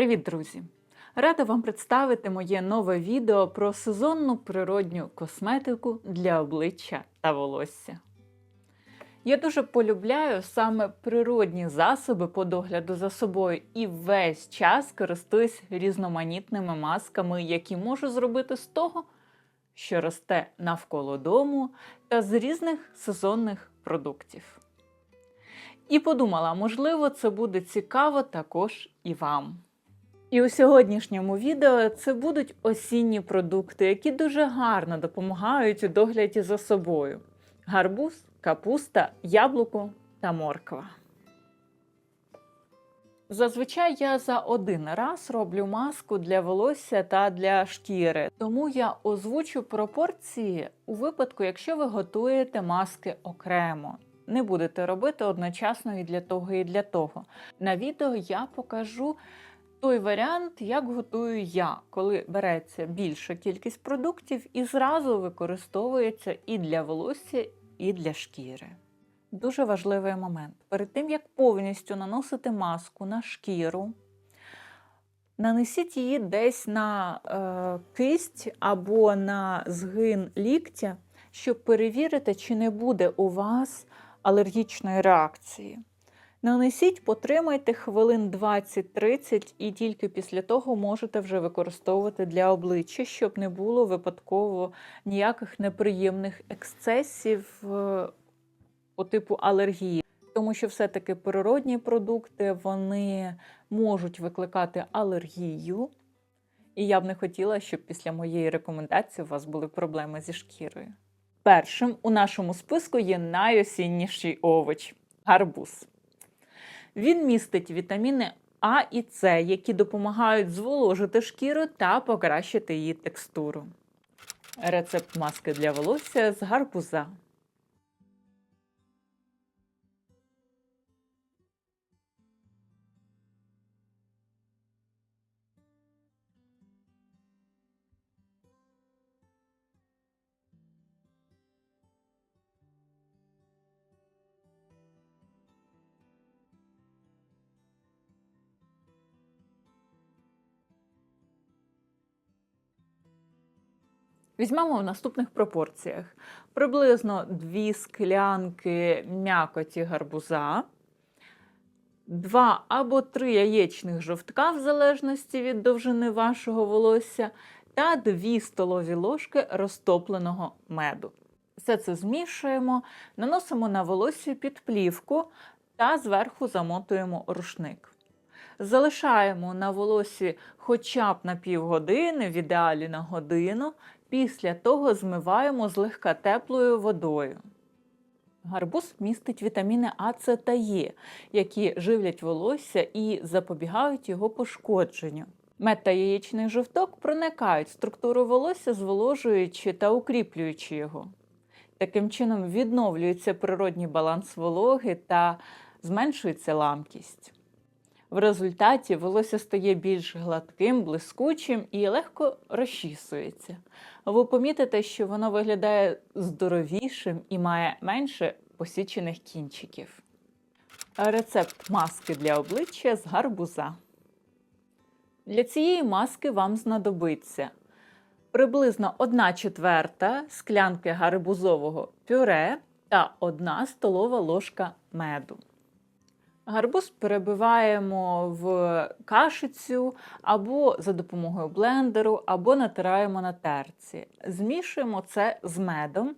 Привіт, друзі! Рада вам представити моє нове відео про сезонну природню косметику для обличчя та волосся. Я дуже полюбляю саме природні засоби по догляду за собою і весь час користуюсь різноманітними масками, які можу зробити з того, що росте навколо дому, та з різних сезонних продуктів. І подумала, можливо, це буде цікаво також і вам. І у сьогоднішньому відео це будуть осінні продукти, які дуже гарно допомагають у догляді за собою: гарбуз, капуста, яблуко та морква. Зазвичай я за один раз роблю маску для волосся та для шкіри, тому я озвучу пропорції у випадку, якщо ви готуєте маски окремо. Не будете робити одночасно і для того, і для того. На відео я покажу той варіант, як готую я, коли береться більша кількість продуктів і зразу використовується і для волосся, і для шкіри. Дуже важливий момент. Перед тим, як повністю наносити маску на шкіру, нанесіть її десь на е, кисть або на згин ліктя, щоб перевірити, чи не буде у вас алергічної реакції. Нанесіть, потримайте хвилин 20-30 і тільки після того можете вже використовувати для обличчя, щоб не було випадково ніяких неприємних ексцесів е, по типу алергії. Тому що все-таки природні продукти вони можуть викликати алергію. І я б не хотіла, щоб після моєї рекомендації у вас були проблеми зі шкірою. Першим у нашому списку є найосінніший овоч гарбуз. Він містить вітаміни А і С, які допомагають зволожити шкіру та покращити її текстуру. Рецепт маски для волосся з гарбуза. Візьмемо в наступних пропорціях: приблизно 2 склянки м'якоті гарбуза, 2 або 3 яєчних жовтка, в залежності від довжини вашого волосся, та 2 столові ложки розтопленого меду. Все це змішуємо, наносимо на волосся під плівку та зверху замотуємо рушник. Залишаємо на волосі хоча б на півгодини, в ідеалі на годину. Після того змиваємо злегка теплою водою. Гарбуз містить вітаміни А, С та Е, які живлять волосся і запобігають його пошкодженню. Мед та яєчний жовток проникають структуру волосся, зволожуючи та укріплюючи його. Таким чином відновлюється природній баланс вологи та зменшується ламкість. В результаті волосся стає більш гладким, блискучим і легко розчісується. Ви помітите, що воно виглядає здоровішим і має менше посічених кінчиків. Рецепт маски для обличчя з гарбуза. Для цієї маски вам знадобиться приблизно 1 четверта склянки гарбузового пюре та 1 столова ложка меду. Гарбуз перебиваємо в кашицю або за допомогою блендеру, або натираємо на терці. Змішуємо це з медом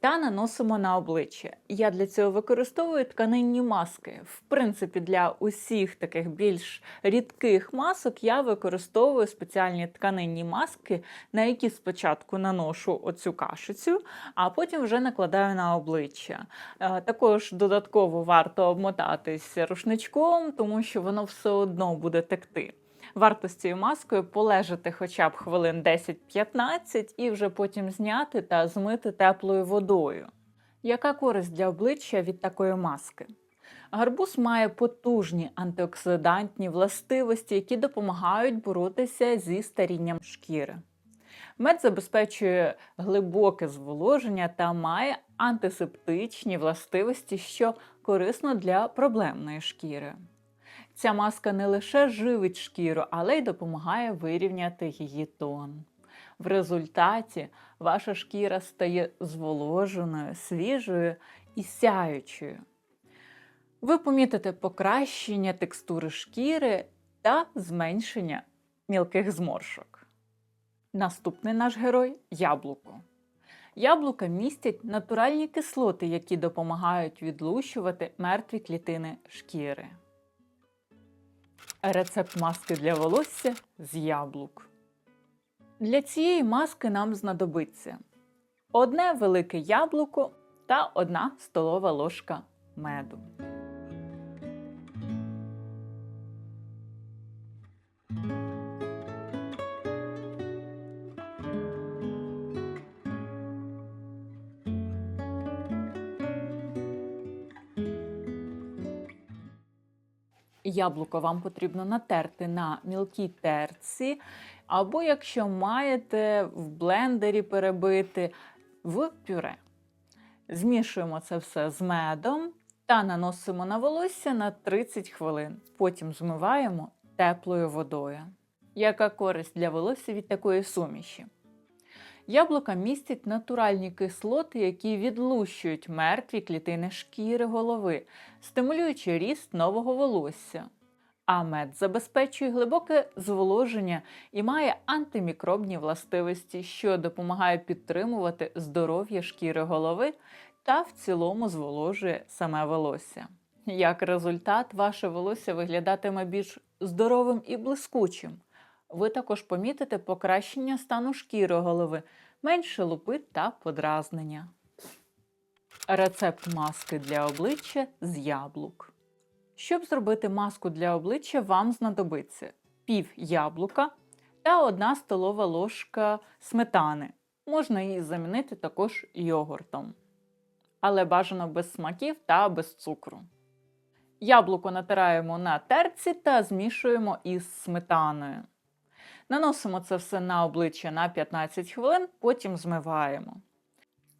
та наносимо на обличчя. Я для цього використовую тканинні маски. В принципі, для усіх таких більш рідких масок я використовую спеціальні тканинні маски, на які спочатку наношу оцю кашицю, а потім вже накладаю на обличчя. Е, також додатково варто обмотатись рушничком, тому що воно все одно буде текти. Варто з цією маскою полежати хоча б хвилин 10-15 і вже потім зняти та змити теплою водою. Яка користь для обличчя від такої маски? Гарбуз має потужні антиоксидантні властивості, які допомагають боротися зі старінням шкіри. Мед забезпечує глибоке зволоження та має антисептичні властивості, що корисно для проблемної шкіри. Ця маска не лише живить шкіру, але й допомагає вирівняти її тон. В результаті ваша шкіра стає зволоженою, свіжою і сяючою. Ви помітите покращення текстури шкіри та зменшення мілких зморшок. Наступний наш герой яблуко. Яблука містять натуральні кислоти, які допомагають відлущувати мертві клітини шкіри. Рецепт маски для волосся з яблук. Для цієї маски нам знадобиться одне велике яблуко та одна столова ложка меду. Яблуко вам потрібно натерти на мілкій терці, або якщо маєте в блендері перебити в пюре. Змішуємо це все з медом та наносимо на волосся на 30 хвилин. Потім змиваємо теплою водою. Яка користь для волосся від такої суміші? Яблука містять натуральні кислоти, які відлущують мертві клітини шкіри голови, стимулюючи ріст нового волосся. А мед забезпечує глибоке зволоження і має антимікробні властивості, що допомагає підтримувати здоров'я шкіри голови та в цілому зволожує саме волосся. Як результат, ваше волосся виглядатиме більш здоровим і блискучим. Ви також помітите покращення стану шкіри голови, менше лупи та подразнення. Рецепт маски для обличчя з яблук. Щоб зробити маску для обличчя, вам знадобиться пів яблука та 1 столова ложка сметани. Можна її замінити також йогуртом. Але бажано без смаків та без цукру. Яблуко натираємо на терці та змішуємо із сметаною. Наносимо це все на обличчя на 15 хвилин, потім змиваємо.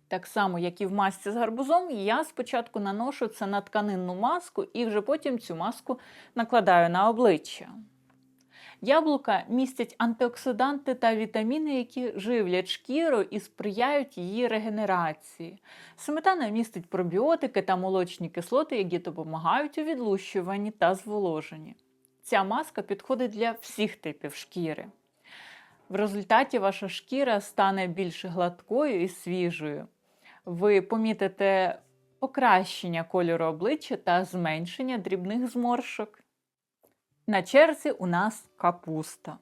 Так само, як і в масці з гарбузом, я спочатку наношу це на тканинну маску і вже потім цю маску накладаю на обличчя. Яблука містять антиоксиданти та вітаміни, які живлять шкіру і сприяють її регенерації. Сметана містить пробіотики та молочні кислоти, які допомагають у відлущуванні та зволоженні. Ця маска підходить для всіх типів шкіри. В результаті ваша шкіра стане більш гладкою і свіжою. Ви помітите покращення кольору обличчя та зменшення дрібних зморшок. На черзі у нас капуста.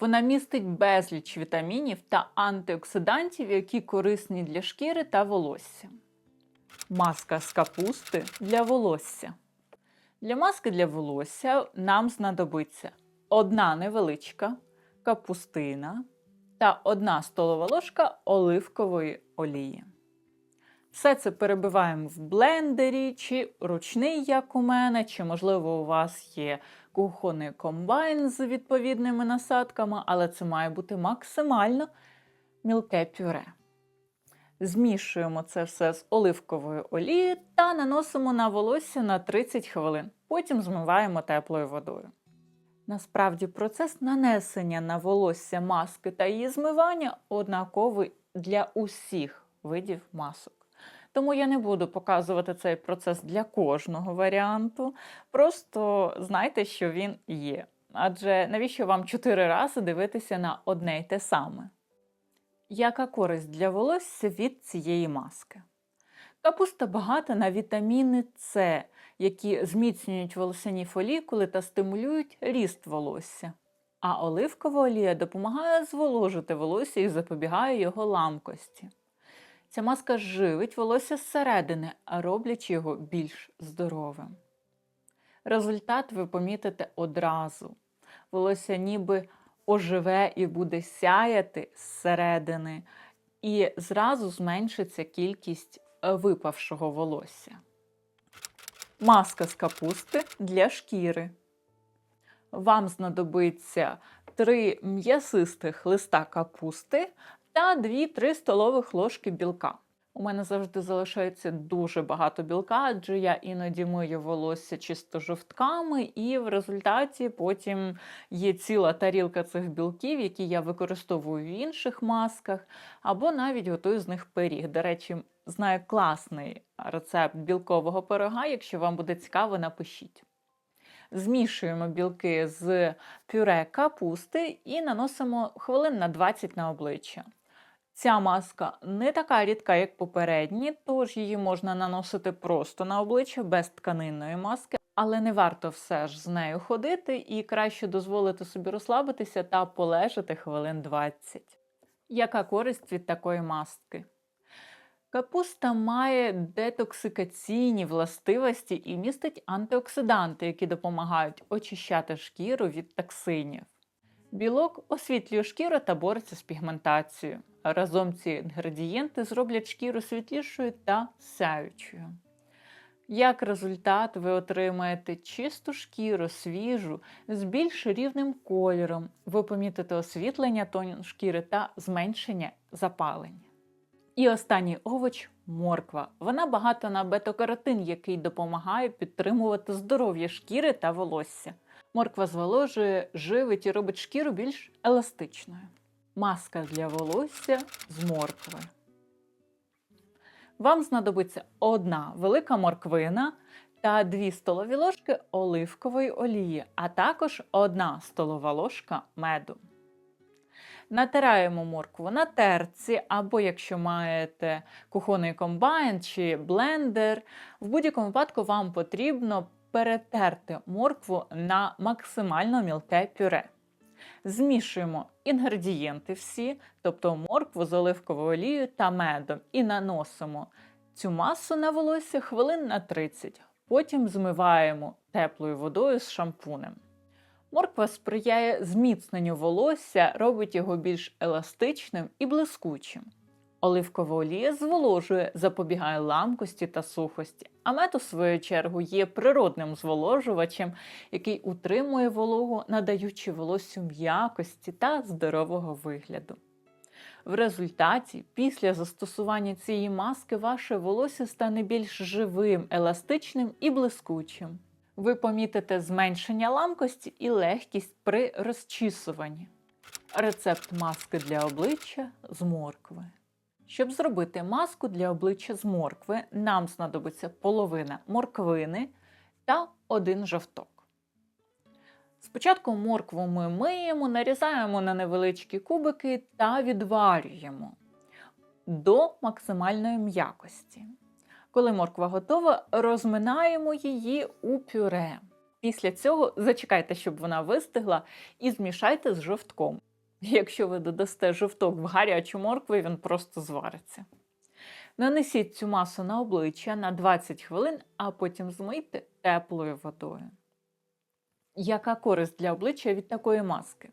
Вона містить безліч вітамінів та антиоксидантів, які корисні для шкіри та волосся. Маска з капусти для волосся. Для маски для волосся нам знадобиться одна невеличка капустина та одна столова ложка оливкової олії. Все це перебиваємо в блендері, чи ручний, як у мене, чи, можливо, у вас є кухонний комбайн з відповідними насадками, але це має бути максимально мілке пюре. Змішуємо це все з оливковою олією та наносимо на волосся на 30 хвилин. Потім змиваємо теплою водою. Насправді, процес нанесення на волосся маски та її змивання однаковий для усіх видів масок. Тому я не буду показувати цей процес для кожного варіанту. Просто знайте, що він є. Адже навіщо вам чотири рази дивитися на одне й те саме? Яка користь для волосся від цієї маски? Капуста багата на вітаміни С, які зміцнюють волосяні фолікули та стимулюють ріст волосся. А оливкова олія допомагає зволожити волосся і запобігає його ламкості. Ця маска живить волосся зсередини, роблячи його більш здоровим. Результат ви помітите одразу. Волосся ніби оживе і буде сяяти зсередини, і зразу зменшиться кількість випавшого волосся. Маска з капусти для шкіри. Вам знадобиться 3 м'ясистих листа капусти та 2-3 столових ложки білка. У мене завжди залишається дуже багато білка, адже я іноді мию волосся чисто жовтками, і в результаті потім є ціла тарілка цих білків, які я використовую в інших масках, або навіть готую з них пиріг. До речі, знаю класний рецепт білкового пирога. Якщо вам буде цікаво, напишіть. Змішуємо білки з пюре капусти і наносимо хвилин на 20 на обличчя. Ця маска не така рідка, як попередні, тож її можна наносити просто на обличчя без тканинної маски, але не варто все ж з нею ходити і краще дозволити собі розслабитися та полежати хвилин 20. Яка користь від такої маски? Капуста має детоксикаційні властивості і містить антиоксиданти, які допомагають очищати шкіру від токсинів. Білок освітлює шкіру та бореться з пігментацією. Разом ці інгредієнти зроблять шкіру світлішою та сяючою. Як результат, ви отримаєте чисту шкіру, свіжу, з більш рівним кольором. Ви помітите освітлення тону шкіри та зменшення запалення. І останній овоч морква. Вона багата на бета-каротин, який допомагає підтримувати здоров'я шкіри та волосся. Морква зволожує, живить і робить шкіру більш еластичною. Маска для волосся з моркви. Вам знадобиться одна велика морквина та 2 столові ложки оливкової олії, а також одна столова ложка меду. Натираємо моркву на терці, або якщо маєте кухонний комбайн чи блендер, в будь-якому випадку вам потрібно перетерти моркву на максимально мілке пюре. Змішуємо інгредієнти всі, тобто моркву з оливковою олією та медом, і наносимо цю масу на волосся хвилин на 30. Потім змиваємо теплою водою з шампунем. Морква сприяє зміцненню волосся, робить його більш еластичним і блискучим. Оливкова олія зволожує, запобігає ламкості та сухості, а мед, у свою чергу, є природним зволожувачем, який утримує вологу, надаючи волоссю м'якості та здорового вигляду. В результаті, після застосування цієї маски, ваше волосся стане більш живим, еластичним і блискучим. Ви помітите зменшення ламкості і легкість при розчісуванні. Рецепт маски для обличчя з моркви. Щоб зробити маску для обличчя з моркви, нам знадобиться половина морквини та один жовток. Спочатку моркву ми миємо, нарізаємо на невеличкі кубики та відварюємо до максимальної м'якості. Коли морква готова, розминаємо її у пюре. Після цього зачекайте, щоб вона вистигла, і змішайте з жовтком. Якщо ви додасте жовток в гарячу моркву, він просто звариться. Нанесіть цю масу на обличчя на 20 хвилин, а потім змийте теплою водою. Яка користь для обличчя від такої маски?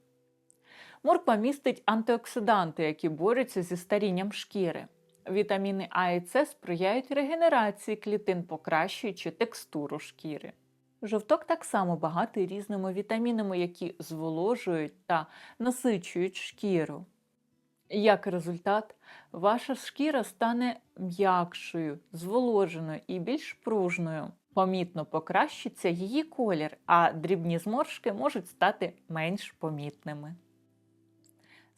Морква містить антиоксиданти, які борються зі старінням шкіри. Вітаміни А і С сприяють регенерації клітин, покращуючи текстуру шкіри. Жовток так само багатий різними вітамінами, які зволожують та насичують шкіру. Як результат, ваша шкіра стане м'якшою, зволоженою і більш пружною. Помітно покращиться її колір, а дрібні зморшки можуть стати менш помітними.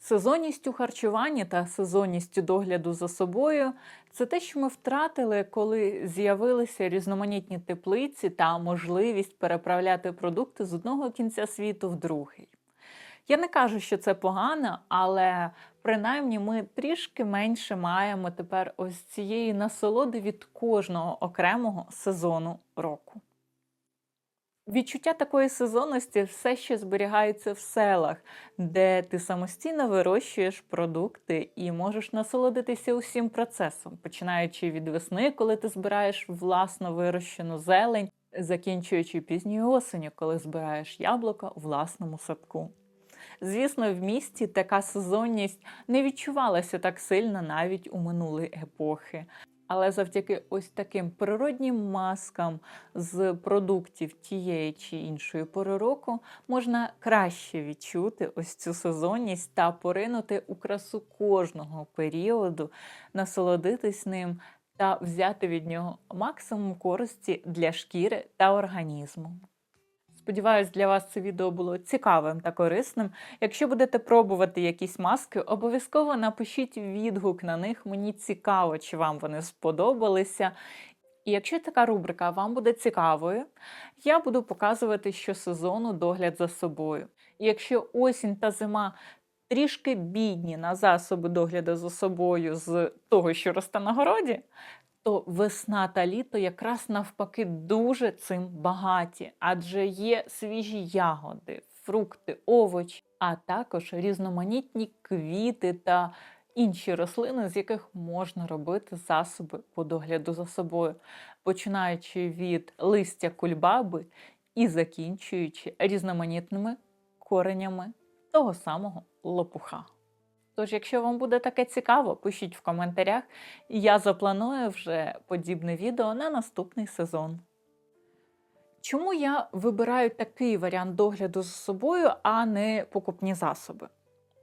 Сезонність у харчуванні та сезонність у догляду за собою це те, що ми втратили, коли з'явилися різноманітні теплиці та можливість переправляти продукти з одного кінця світу в другий. Я не кажу, що це погано, але принаймні ми трішки менше маємо тепер ось цієї насолоди від кожного окремого сезону року. Відчуття такої сезонності все ще зберігається в селах, де ти самостійно вирощуєш продукти і можеш насолодитися усім процесом, починаючи від весни, коли ти збираєш власно вирощену зелень, закінчуючи пізньою осенью, коли збираєш яблука у власному садку. Звісно, в місті така сезонність не відчувалася так сильно навіть у минулі епохи. Але завдяки ось таким природнім маскам з продуктів тієї чи іншої пори року можна краще відчути ось цю сезонність та поринути у красу кожного періоду, насолодитись ним та взяти від нього максимум користі для шкіри та організму. Сподіваюсь, для вас це відео було цікавим та корисним. Якщо будете пробувати якісь маски, обов'язково напишіть відгук на них. Мені цікаво, чи вам вони сподобалися. І якщо така рубрика вам буде цікавою, я буду показувати щосезону догляд за собою. І якщо осінь та зима трішки бідні на засоби догляду за собою з того, що росте на городі, то весна та літо якраз навпаки дуже цим багаті, адже є свіжі ягоди, фрукти, овочі, а також різноманітні квіти та інші рослини, з яких можна робити засоби по догляду за собою, починаючи від листя кульбаби і закінчуючи різноманітними коренями того самого лопуха. Тож, якщо вам буде таке цікаво, пишіть в коментарях, і я запланую вже подібне відео на наступний сезон. Чому я вибираю такий варіант догляду за собою, а не покупні засоби?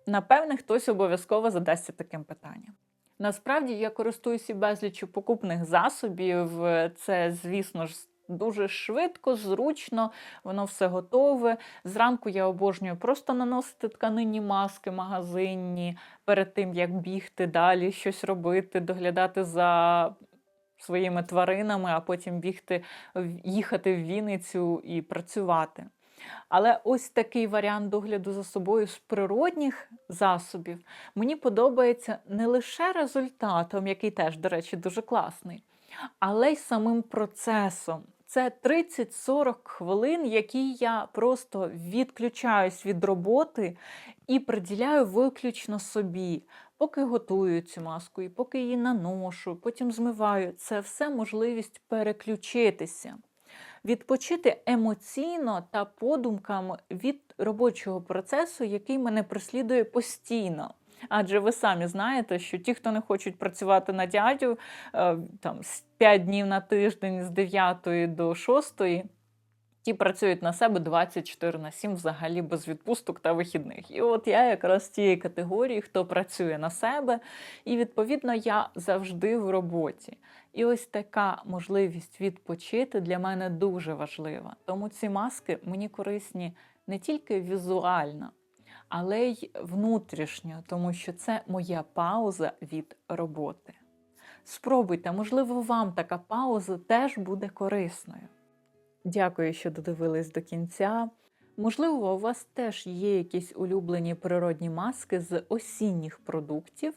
Напевне, хтось обов'язково задасться таким питанням. Насправді я користуюся безліччю покупних засобів. Це, звісно ж, дуже швидко, зручно, воно все готове. Зранку я обожнюю просто наносити тканинні маски магазинні перед тим, як бігти далі, щось робити, доглядати за своїми тваринами, а потім бігти, їхати в Вінницю і працювати. Але ось такий варіант догляду за собою з природних засобів мені подобається не лише результатом, який теж, до речі, дуже класний, але й самим процесом. Це 30-40 хвилин, які я просто відключаюсь від роботи і приділяю виключно собі. Поки готую цю маску, і поки її наношу, потім змиваю. Це все можливість переключитися, відпочити емоційно та подумками від робочого процесу, який мене преслідує постійно. Адже ви самі знаєте, що ті, хто не хочуть працювати на дядю е, там, з 5 днів на тиждень з 9 до 6, ті працюють на себе 24 на 7 взагалі без відпусток та вихідних. І от я якраз тієї категорії, хто працює на себе, і відповідно я завжди в роботі. І ось така можливість відпочити для мене дуже важлива. Тому ці маски мені корисні не тільки візуально, але й внутрішньо, тому що це моя пауза від роботи. Спробуйте, можливо, вам така пауза теж буде корисною. Дякую, що додивились до кінця. Можливо, у вас теж є якісь улюблені природні маски з осінніх продуктів.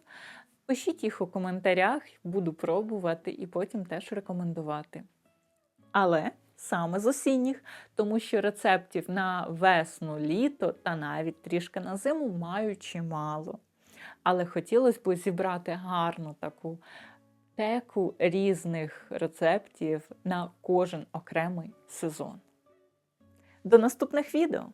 Пишіть їх у коментарях, буду пробувати і потім теж рекомендувати. Але саме з осінніх, тому що рецептів на весну, літо та навіть трішки на зиму маю чимало. Але хотілося б зібрати гарну таку теку різних рецептів на кожен окремий сезон. До наступних відео!